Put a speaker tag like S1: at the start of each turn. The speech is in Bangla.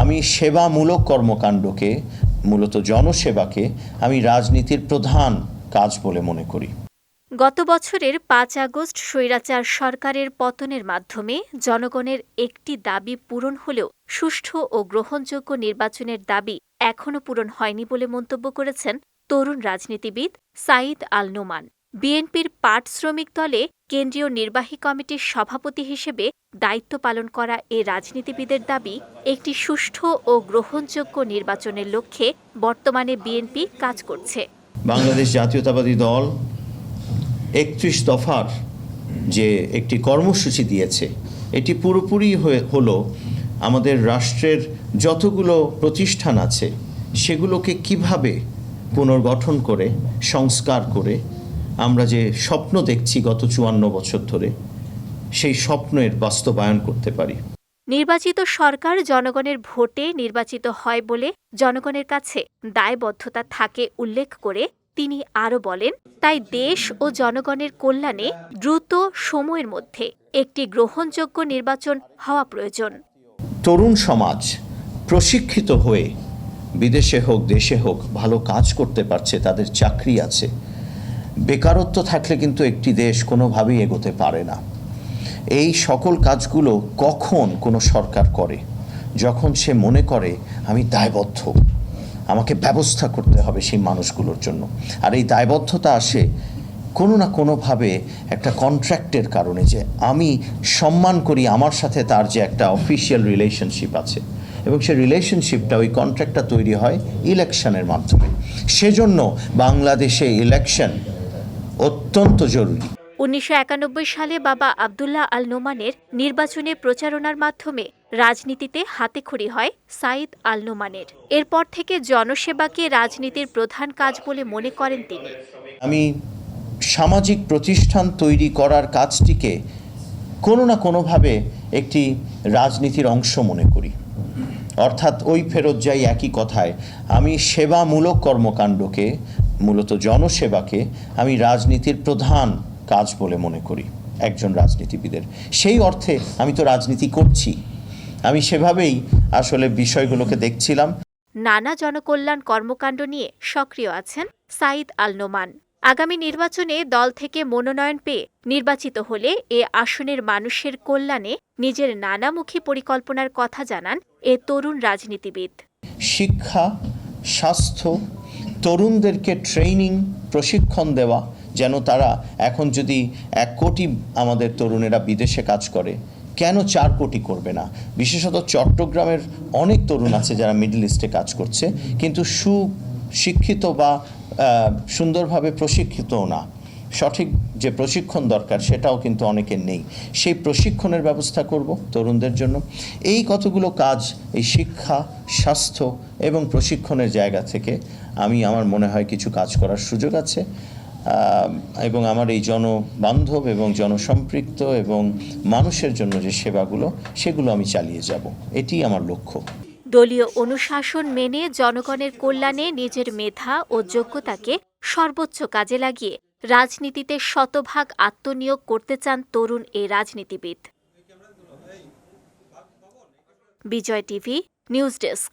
S1: আমি সেবামূলক কর্মকাণ্ডকে, মূলত জনসেবাকে, আমি রাজনীতির প্রধান কাজ বলে মনে করি।
S2: গত বছরের পাঁচ আগস্ট স্বৈরাচার সরকারের পতনের মাধ্যমে জনগণের একটি দাবি পূরণ হলেও সুষ্ঠু ও গ্রহণযোগ্য নির্বাচনের দাবি এখনও পূরণ হয়নি বলে মন্তব্য করেছেন তরুণ রাজনীতিবিদ সাঈদ আল নোমান। বিএনপির পাট শ্রমিক দলে কেন্দ্রীয় নির্বাহী কমিটির সভাপতি হিসেবে দায়িত্ব পালন করা এ রাজনীতিবিদের দাবি, একটি সুষ্ঠু ও গ্রহণযোগ্য নির্বাচনের লক্ষ্যে বর্তমানে বিএনপি কাজ করছে।
S1: বাংলাদেশ জাতীয়তাবাদী দল একত্রিশ দফার যে একটি কর্মসূচি দিয়েছে, এটি পুরোপুরি হলো আমাদের রাষ্ট্রের যতগুলো প্রতিষ্ঠান আছে, সেগুলোকে কীভাবে পুনর্গঠন করে, সংস্কার করে, আমরা যে স্বপ্ন দেখছি গত চুয়ান্ন বছর ধরে সেই স্বপ্নের বাস্তবায়ন করতে পারি।
S2: নির্বাচিত সরকার জনগণের ভোটে নির্বাচিত হয় বলে জনগণের কাছে দায়বদ্ধতা থাকে উল্লেখ করে তিনি আরও বলেন তাই দেশ ও জনগণের কল্যাণে দ্রুত সময়ের মধ্যে একটি গ্রহণযোগ্য নির্বাচন হওয়া প্রয়োজন।
S1: তরুণ সমাজ প্রশিক্ষিত হয়ে বিদেশে হোক দেশে হোক ভালো কাজ করতে পারছে তাদের চাকরি আছে। বেকারত্ব থাকলে কিন্তু একটি দেশ কোনোভাবেই এগোতে পারে না। এই সকল কাজগুলো কখন কোনো সরকার করে? যখন সে মনে করে, আমি দায়বদ্ধ। আমাকে ব্যবস্থা করতে হবে সেই মানুষগুলোর জন্য। আর এই দায়বদ্ধতা আসে কোনো না কোনোভাবে একটা কন্ট্রাক্টের কারণে যে আমি সম্মান করি আমার সাথে তার যে একটা অফিসিয়াল রিলেশনশিপ আছে। এবং সেই রিলেশনশিপটা ওই কন্ট্রাক্টটা তৈরি হয় ইলেকশনের মাধ্যমে। সেজন্য বাংলাদেশে ইলেকশন অত্যন্ত জরুরি।
S2: উনিশশো একানব্বই সালে বাবা আবদুল্লাহ আল নোমানের নির্বাচনে প্রচারণার মাধ্যমে রাজনীতিতে হাতেখড়ি হয় সাইদ আল নোমানের এরপর থেকে জনসেবাকে রাজনীতির প্রধান কাজ বলে মনে করেন তিনি।
S1: আমি সামাজিক প্রতিষ্ঠান তৈরি করার কাজটিকে কোনো না কোনোভাবে একটি রাজনীতির অংশ মনে করি। অর্থাৎ ওই ফেরত যাই একই কথায়, আমি সেবামূলক কর্মকাণ্ডকে, মূলত জনসেবাকে, আমি রাজনীতির প্রধান কাজ বলে মনে করি একজন রাজনীতিবিদের। সেই অর্থে আমি তো রাজনীতি করছি। আমি সেভাবেই আসলে বিষয়গুলোকে দেখছিলাম।
S2: নানা জনকল্যাণ কর্মকাণ্ড নিয়ে সক্রিয় আছেন সাইদ আল নোমান আগামী নির্বাচনে দল থেকে মনোনয়ন পেয়ে নির্বাচিত হলে এ আসনের মানুষের কল্যাণে নিজের নানামুখী পরিকল্পনার কথা জানান এ তরুণ রাজনীতিবিদ।
S1: শিক্ষা স্বাস্থ্য তরুণদেরকে ট্রেনিং প্রশিক্ষণ দেওয়া যেন তারা এখন যদি এক কোটি আমাদের তরুণেরা বিদেশে কাজ করে, কেন চার কোটি করবে না? বিশেষত চট্টগ্রামের অনেক তরুণ আছে যারা মিডল ইস্টে কাজ করছে, কিন্তু সুশিক্ষিত বা সুন্দরভাবে প্রশিক্ষিতও না। সঠিক যে প্রশিক্ষণ দরকার সেটাও কিন্তু অনেকের নেই। সেই প্রশিক্ষণের ব্যবস্থা করব তরুণদের জন্য। এই কতগুলো কাজ, এই শিক্ষা, স্বাস্থ্য এবং প্রশিক্ষণের জায়গা থেকে আমি, আমার মনে হয় কিছু কাজ করার সুযোগ আছে। এবং আমার এই জনবান্ধব এবং জনসম্পৃক্ত এবং মানুষের জন্য যে সেবাগুলো, সেগুলো আমি চালিয়ে যাব। এটি আমার লক্ষ্য।
S2: দলীয় অনুশাসন মেনে জনগণের কল্যাণে নিজের মেধা ও যোগ্যতাকে সর্বোচ্চ কাজে লাগিয়ে রাজনীতিতে শতভাগ আত্মনিয়োগ করতে চান তরুণ এই রাজনীতিবিদ। Bijoy TV, news desk.